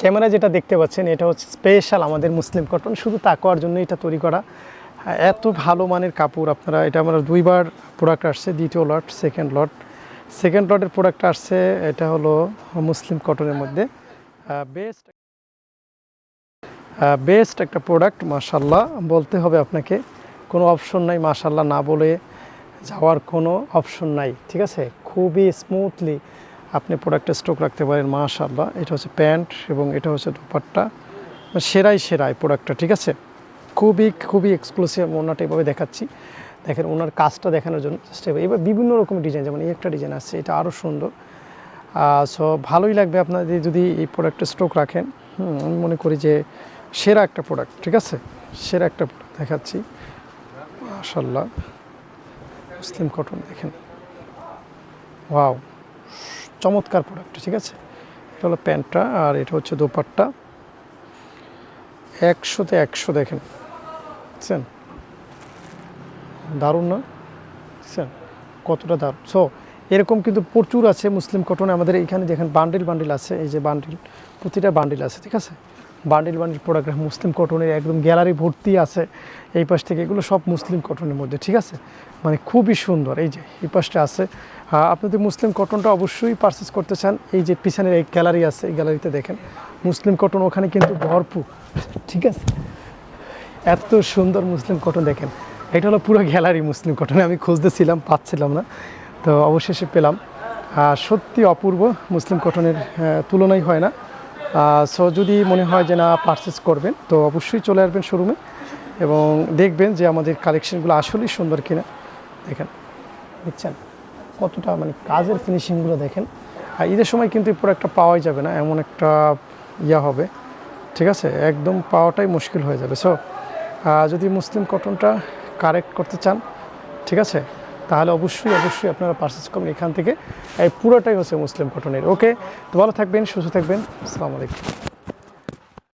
ক্যামেরায় যেটা দেখতে পাচ্ছেন এটা হচ্ছে স্পেশাল আমাদের মুসলিম কটন শুধু তাকোয়ার জন্য এটা তৈরি করা। হ্যাঁ, এত ভালো মানের কাপড় আপনারা এটা আমরা দুইবার প্রোডাক্ট আসছে দ্বিতীয় লট সেকেন্ড লট সেকেন্ড লটের প্রোডাক্ট আসছে এটা হলো মুসলিম কটনের মধ্যে। বেস্ট বেস্ট একটা প্রোডাক্ট মাশাল্লাহ বলতে হবে আপনাকে কোনো অপশন নাই মাশাল্লাহ না বলে যাওয়ার কোনো অপশন নাই ঠিক আছে? খুবই স্মুথলি আপনি প্রোডাক্টের স্টক রাখতে পারেন মাশাল্লাহ এটা হচ্ছে প্যান্ট এবং এটা হচ্ছে দুপাট্টা। সেরাই সেরাই প্রোডাক্টটা ঠিক আছে? খুবই খুবই এক্সক্লুসিভ ওনাটা এভাবে দেখাচ্ছি। দেখেন ওনার কাজটা দেখানোর জন্য চেষ্টা এবার বিভিন্ন রকমের ডিজাইন যেমন এই একটা ডিজাইন আছে, এটা আরও সুন্দর। সো ভালোই লাগবে আপনাদের যদি এই প্রোডাক্টের স্টক রাখেন। আমি মনে করি যে সেরা একটা প্রোডাক্ট ঠিক আছে? সেরা একটা প্রোডাক্ট দেখাচ্ছি। মাশাল্লাহ মুসলিম কটন দেখেন। ওয়াও চমৎকার প্রোডাক্ট ঠিক আছে? এটা হলো প্যান্টটা আর এটা হচ্ছে দোপাট্টা। একশোতে একশো দেখেন। বুঝছেন? দারুণ না? বুঝছেন? কতটা দারুণ। সো এরকম কিন্তু প্রচুর আছে মুসলিম কটনে আমাদের এখানে দেখেন বান্ডিল বান্ডিল আছে। এই যে বান্ডিল প্রতিটা বান্ডিল আছে, ঠিক আছে? বান্ডিল বান্ডিল প্রোডাক্ট মুসলিম কটনের একদম গ্যালারি ভর্তি আছে। এই পাশ থেকে এগুলো সব মুসলিম কটনের মধ্যে ঠিক আছে? মানে খুবই সুন্দর এই যে এই পাশটা আছে। আহ, আপনি যদি মুসলিম কটনটা অবশ্যই পারচেস করতে চান এই যে পিছনের এই গ্যালারি আছে এই গ্যালারিতে দেখেন মুসলিম কটন ওখানে কিন্তু ভরপুর ঠিক আছে? এত সুন্দর মুসলিম কটন দেখেন এটা হলো পুরো গ্যালারি মুসলিম কটনে আমি খুঁজতেছিলাম পাচ্ছিলাম না তো অবশেষে পেলাম। সত্যি অপূর্ব মুসলিম কটনের তুলনাই হয় না। সো যদি মনে হয় যে না পারচেস করবেন, তো অবশ্যই চলে আসবেন শোরুমে এবং দেখবেন যে আমাদের কালেকশনগুলো আসলেই সুন্দর কিনা। দেখেন, দেখছেন কতটা মানে কাজের ফিনিশিংগুলো দেখেন। আর ঈদের সময় কিন্তু এই প্রোডাক্টটা পাওয়াই যাবে না, এমন একটা ইয়া হবে, ঠিক আছে? একদম পাওয়াটাই মুশকিল হয়ে যাবে। সো যদি মুসলিম কটনটা কারেক্ট করতে চান, ঠিক আছে? তাহলে অবশ্যই অবশ্যই আপনারা পার্সেস করবেন এখান থেকে। এই পুরোটাই হচ্ছে মুসলিম কটনের ওকে তো ভালো থাকবেন, সুস্থ থাকবেন। আসসালামু আলাইকুম।